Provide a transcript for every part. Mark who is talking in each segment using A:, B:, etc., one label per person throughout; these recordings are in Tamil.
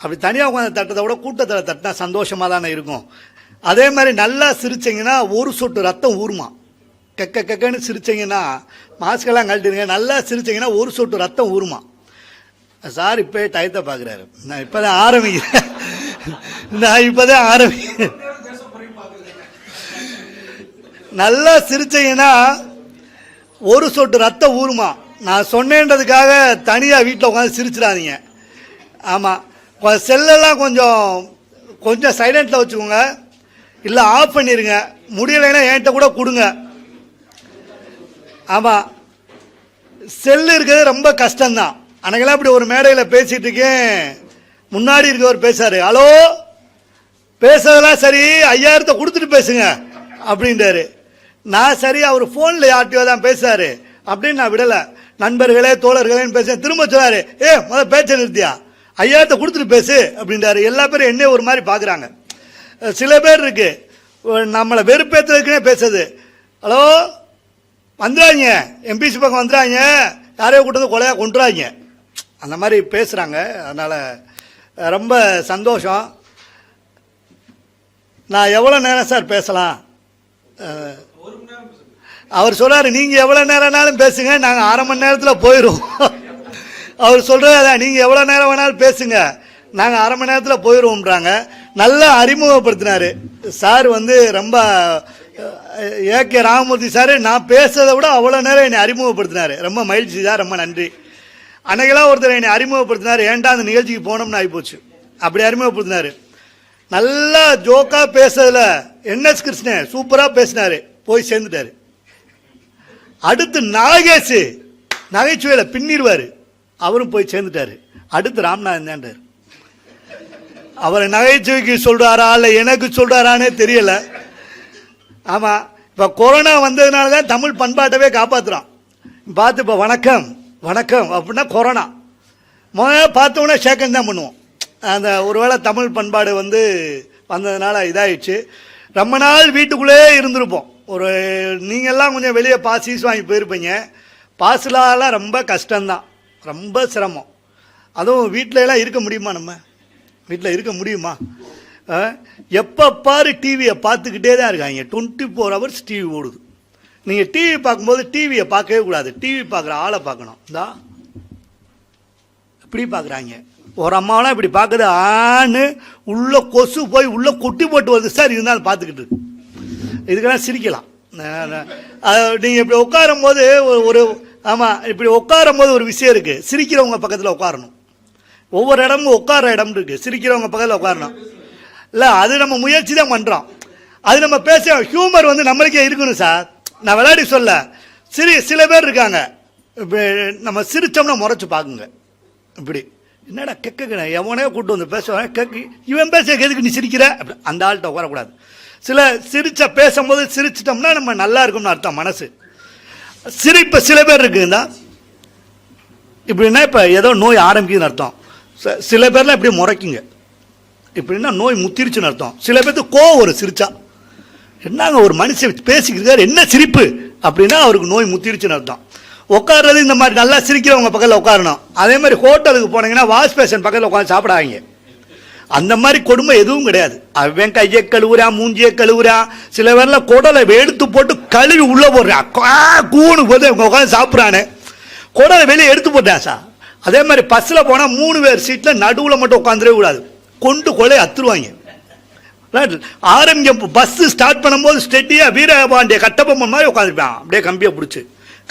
A: அப்படி தனியாக உட்காந்து தட்டதை விட கூட்டத்தில் தட்டினா சந்தோஷமாக தானே இருக்கும். அதே மாதிரி நல்லா சிரிச்சிங்கன்னா ஒரு சொட்டு ரத்தம் ஊறுமா கக்க கக்கன்னு சிரிச்சிங்கன்னா மாஸ்கெல்லாம் கழட்டிடுங்க. நல்லா சிரிச்சிங்கன்னா ஒரு சொட்டு ரத்தம் ஊறுமா சார் இப்போ டயத்தை பார்க்குறாரு நான் இப்போ தான் ஆரம்பிக்கிறேன். நான் இப்போ தான் ஆரம்பிக்கிறேன் நல்லா சிரிச்சிங்கன்னா ஒரு சொட்டு ரத்தம் ஊறுமா நான் சொன்னேன்றதுக்காக தனியாக வீட்டில் உட்காந்து சிரிச்சிடாதீங்க. ஆமாம் செல்லெல்லாம் கொஞ்சம் கொஞ்சம் சைலண்ட்டில் வச்சுக்கோங்க. இல்லை ஆஃப் பண்ணிடுங்க முடியலைன்னா என்கிட்ட கூட கொடுங்க. ஆமாம் செல்லு இருக்கிறது ரொம்ப கஷ்டம்தான். அன்னைக்கெல்லாம் இப்படி ஒரு மேடையில் பேசிகிட்டு இருக்கேன். முன்னாடி இருக்கவர் பேசாரு. ஹலோ? பேசுறதெல்லாம் சரி. ஐயாயிரத்தை கொடுத்துட்டு பேசுங்க. அப்படின்றாரு. நான் சரி அவர் ஃபோனில் யார்ட்டையோ தான் பேசுறாரு. அப்படின்னு நான் விடலை. நண்பர்களே தோழர்களேன்னு பேசுகிறேன் திரும்ப சொல்லாரு ஏ முதல்ல பேச்ச நிறுத்தியா? ஐயாயிரத்தை கொடுத்துட்டு பேசு அப்படின்றாரு. எல்லா பேரும் என்ன ஒரு மாதிரி பார்க்குறாங்க. சில பேர் இருக்கு. நம்மளை வெறுப்பேற்றுறதுக்குனே பேசுது. ஹலோ? வந்துடாங்க எம்பிசி பக்கம் வந்துடாங்க யாரையோ கூட்டு வந்து கொலையாக கொண்டுறாங்க அந்த மாதிரி பேசுகிறாங்க அதனால் ரொம்ப சந்தோஷம். நான் எவ்வளோ நேரம் சார் பேசலாம்? அவர் சொல்கிறார் நீங்கள் எவ்வளோ நேரம்னாலும் பேசுங்க. நாங்கள் அரை மணி நேரத்தில் போயிடுவோம். அவர் சொல்கிறது அதான் நீங்கள் எவ்வளோ நேரம் வேணாலும் பேசுங்க. நாங்கள் அரை மணி நேரத்தில் போயிடுவோம்ன்றாங்க நல்லா அறிமுகப்படுத்தினார். சார் வந்து ரொம்ப ஏ கே ராமமூர்த்தி சார் நான் பேசுறதை விட அவ்வளோ நேரம் என்னை அறிமுகப்படுத்தினார். ரொம்ப மகிழ்ச்சி தான் ரொம்ப நன்றி. அன்னைக்கெல்லாம் ஒருத்தர் என்னை அறிமுகப்படுத்தினார். ஏன்டா அந்த நிகழ்ச்சிக்கு போனோம்னு ஆகிப்போச்சு அப்படி அறிமுகப்படுத்தினாரு. நல்லா ஜோக்காக பேசுறதுல என்எஸ் கிருஷ்ணன் சூப்பராக பேசினார். போய் சேர்ந்துட்டார். அடுத்து நாகேஷ். நகைச்சுவையில் பின்னிடுவார். அவரும் போய் சேர்ந்துட்டாரு. அடுத்து ராம்நாதன் தான்டார். அவர் நகைச்சுவைக்கு சொல்கிறாரா இல்லை எனக்கு சொல்கிறாரான்னே தெரியல. ஆமாம் இப்போ கொரோனா வந்ததுனால தான் தமிழ் பண்பாட்டவே காப்பாற்றுறான் பார்த்து இப்போ வணக்கம் வணக்கம் அப்படின்னா கொரோனா. முதல்ல பார்த்தோன்னே சேக்கம் தான் பண்ணுவோம். அந்த ஒருவேளை தமிழ் பண்பாடு வந்து வந்ததுனால இதாயிடுச்சு. ரொம்ப நாள் வீட்டுக்குள்ளே இருந்திருப்போம். ஒரு நீங்கள்லாம் கொஞ்சம் வெளியே பாஸ் வாங்கி போயிருப்பீங்க. பாஸ்லாலாம் ரொம்ப கஷ்டம்தான். ரொம்ப சிரமம். அதுவும் வீட்டிலலாம் இருக்க முடியுமா நம்ம? வீட்டில் இருக்க முடியுமா? எப்போ பாரு டிவியை பார்த்துக்கிட்டே தான் இருக்காங்க. டுவெண்ட்டி ஃபோர் ஹவர்ஸ் டிவி ஓடுது. நீங்கள் டிவி பார்க்கும்போது டிவியை பார்க்கவே கூடாது. டிவி பார்க்குற ஆளை பார்க்கணும். இந்தா. இப்படி பார்க்குறாங்க. ஒரு அம்மாவெலாம் இப்படி பார்க்குது. ஆணு உள்ளே கொசு போய் உள்ளே கொட்டி போட்டு வருது. சார் இருந்தாலும் பார்த்துக்கிட்டு இதுக்கெல்லாம் சிரிக்கலாம். நீங்கள் இப்படி உட்காரும் போது ஒரு- ஒரு ஆமாம் இப்படி உட்காரும் போது ஒரு விஷயம் இருக்குது சிரிக்கிறவங்க பக்கத்தில் உட்காரணும். ஒவ்வொரு இடமும் உட்கார இடம் இருக்குது சிரிக்கிறவங்க பக்கத்தில் உட்காரணும். இல்லை அது நம்ம முயற்சி தான் பண்ணுறோம் அது நம்ம பேச ஹியூமர் வந்து நம்மளுக்கே இருக்கணும் சார். நான் விளையாடி சொல்ல சிரி சில பேர் இருக்காங்க. நம்ம சிரிச்சோம்னா முறைச்சி பார்க்குங்க. இப்படி. என்னடா கெக்க எவனே கூட்டு வந்து பேசுவான் கெக்கு இவன் பேச எதுக்கு நீ சிரிக்கிற? அப்படி. அந்த ஆள்கிட்ட உட்காரக்கூடாது. சில சிரிச்ச பேசும்போது சிரிச்சிட்டோம்னா நம்ம நல்லா இருக்கும்னு அர்த்தம் மனசு. சிரிப்பு சில பேர் இருக்குங்களா இப்படின்னா இப்போ ஏதோ நோய் ஆரம்பிக்குதுன்னு அர்த்தம். சில பேர்லாம் இப்படி முறைக்குங்க. இப்படின்னா நோய் முத்திருச்சுன்னு அர்த்தம். சில பேருக்கு கோவம் ஒரு சிரிச்சா. என்னங்க ஒரு மனுஷன் பேசிக்கிறார் என்ன சிரிப்பு? அப்படின்னா அவருக்கு நோய் முத்திருச்சுன்னு அர்த்தம். உட்கார்றது இந்த மாதிரி நல்லா சிரிக்கிறவங்க பக்கத்தில் உட்காரணும். அதே மாதிரி ஹோட்டலுக்கு போனீங்கன்னா வாஷ் பேஷன் பக்கத்தில் உட்காந்து சாப்பிடாதீங்க. அந்த மாதிரி கொடுமை எதுவும் கிடையாது. அவன் கையை கழுவுறா மூஞ்சியை கழுவுறான் சில பேர்லாம் குடலை எடுத்து போட்டு கழுவி உள்ள போடுறான் கூணு போது அவங்க உட்காந்து சாப்பிட்றானே. குடலை வெளியே எடுத்து போட்டான் சார். அதே மாதிரி பஸ்ஸில் போனால் மூணு பேர் சீட்டில் நடுவில் மட்டும் உட்காந்துடவே கூடாது. கொண்டு கொலை அத்துருவாங்க. ஆரம்பிக்க பஸ் ஸ்டார்ட் பண்ணும்போது ஸ்டெட்டியாக வீரபாண்டிய கட்டபொம்மன் மாதிரி உட்காந்துருப்பான் அப்படியே கம்பியை பிடிச்சி.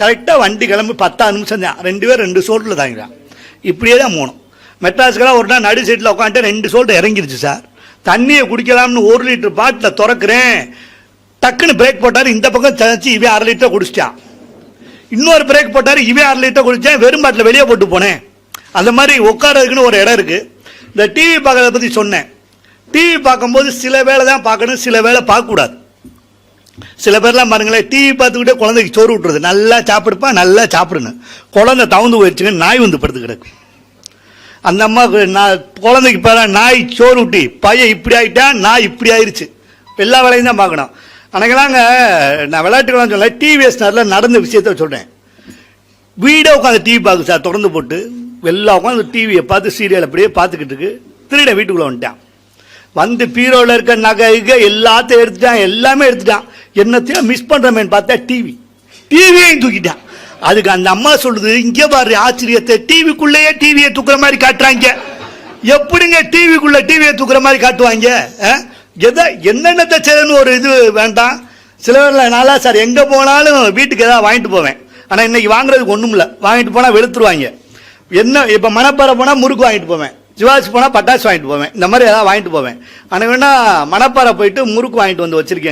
A: கரெக்டாக வண்டி கிளம்பி பத்தா நிமிஷம் தான். ரெண்டு பேர் ரெண்டு சோட்டில் தாங்கிறான் இப்படியே தான் போகணும். மெட்ராஸ்க்கெல்லாம் ஒரு நாள் நடு சீட்டில் உட்காந்துட்டு ரெண்டு சோல்ட்டு இறங்கிருச்சு சார். தண்ணியை குடிக்கலாம்னு ஒரு லிட்டர் பாட்டில் திறக்கிறேன். டக்குன்னு பிரேக் போட்டார் இந்த பக்கம் தச்சு இவன் அரை லிட்டர் குடிச்சிட்டான் இன்னொரு பிரேக் போட்டார் இவன் அரை லிட்டர் குடித்தேன் வெறும் பாட்டில் வெளியே போட்டு போனேன். அந்த மாதிரி உட்காரதுக்குன்னு ஒரு இடம் இருக்குது இந்த டிவி பார்க்கறத பற்றி சொன்னேன். டிவி பார்க்கும்போது சில வேளை தான் பார்க்கணும் சில வேளை பார்க்கக்கூடாது. சில பேர்லாம் பாருங்களேன் டிவி பார்த்துக்கிட்டே குழந்தைக்கு சோறு விட்டுறது நல்லா சாப்பிடுப்பா நல்லா சாப்பிடுன்னு குழந்தை தவுந்து போயிடுச்சுங்க நாய் வந்து படுத்து கிடக்கு. அந்த அம்மாவுக்கு நான் குழந்தைக்கு பேர நாய் சோறு ஊட்டி பையன் இப்படி ஆகிட்டான் நாய் இப்படி ஆயிடுச்சு எல்லா வேலையும் தான் பார்க்கணும். அன்னைக்கெல்லாங்க நான் விளையாட்டுக்கெல்லாம் சொல்ல டிவிஎஸ் நேரில் நடந்த விஷயத்த சொல்கிறேன் வீடே உட்காந்து டிவி பார்க்கு சார் தொடர்ந்து போட்டு. எல்லாம் உட்காந்து டிவியை பார்த்து சீரியல் அப்படியே பார்த்துக்கிட்டு இருக்கு. திருட வீட்டுக்குள்ளே வந்துட்டான். வந்து பீரோவில் இருக்க நகை எல்லாத்தையும் எடுத்துட்டான் எல்லாமே எடுத்துட்டான். என்னத்தையும் மிஸ் பண்ணுறமேன்னு பார்த்தா டிவி டிவியையும் தூக்கிட்டான். அதுக்கு அந்த அம்மா சொல்லுது இங்கே பாரு ஆச்சரியத்தை டிவிக்குள்ளேயே டிவியை தூக்குற மாதிரி காட்டுறாங்க. எப்படிங்க டிவிக்குள்ள டிவியை தூக்குற மாதிரி காட்டுவாங்க? ஆ? எதை என்னென்னத்தை செய்யணும்னு ஒரு இது வேண்டாம். சில பேர்ல நாளா சார் எங்கே போனாலும் வீட்டுக்கு ஏதாவது வாங்கிட்டு போவேன். ஆனால் இன்னைக்கு வாங்குறதுக்கு ஒன்றும் இல்லை வாங்கிட்டு போனால் வெளுத்துருவாங்க. என்ன இப்போ மணப்பாறை போனால் முறுக்கு வாங்கிட்டு போவேன். சிவாஜி போனால் பட்டாசு வாங்கிட்டு போவேன். இந்த மாதிரி ஏதாவது வாங்கிட்டு போவேன். ஆனால் வேணா மணப்பாறை போயிட்டு முறுக்கு வாங்கிட்டு வந்து வச்சிருக்கேன்.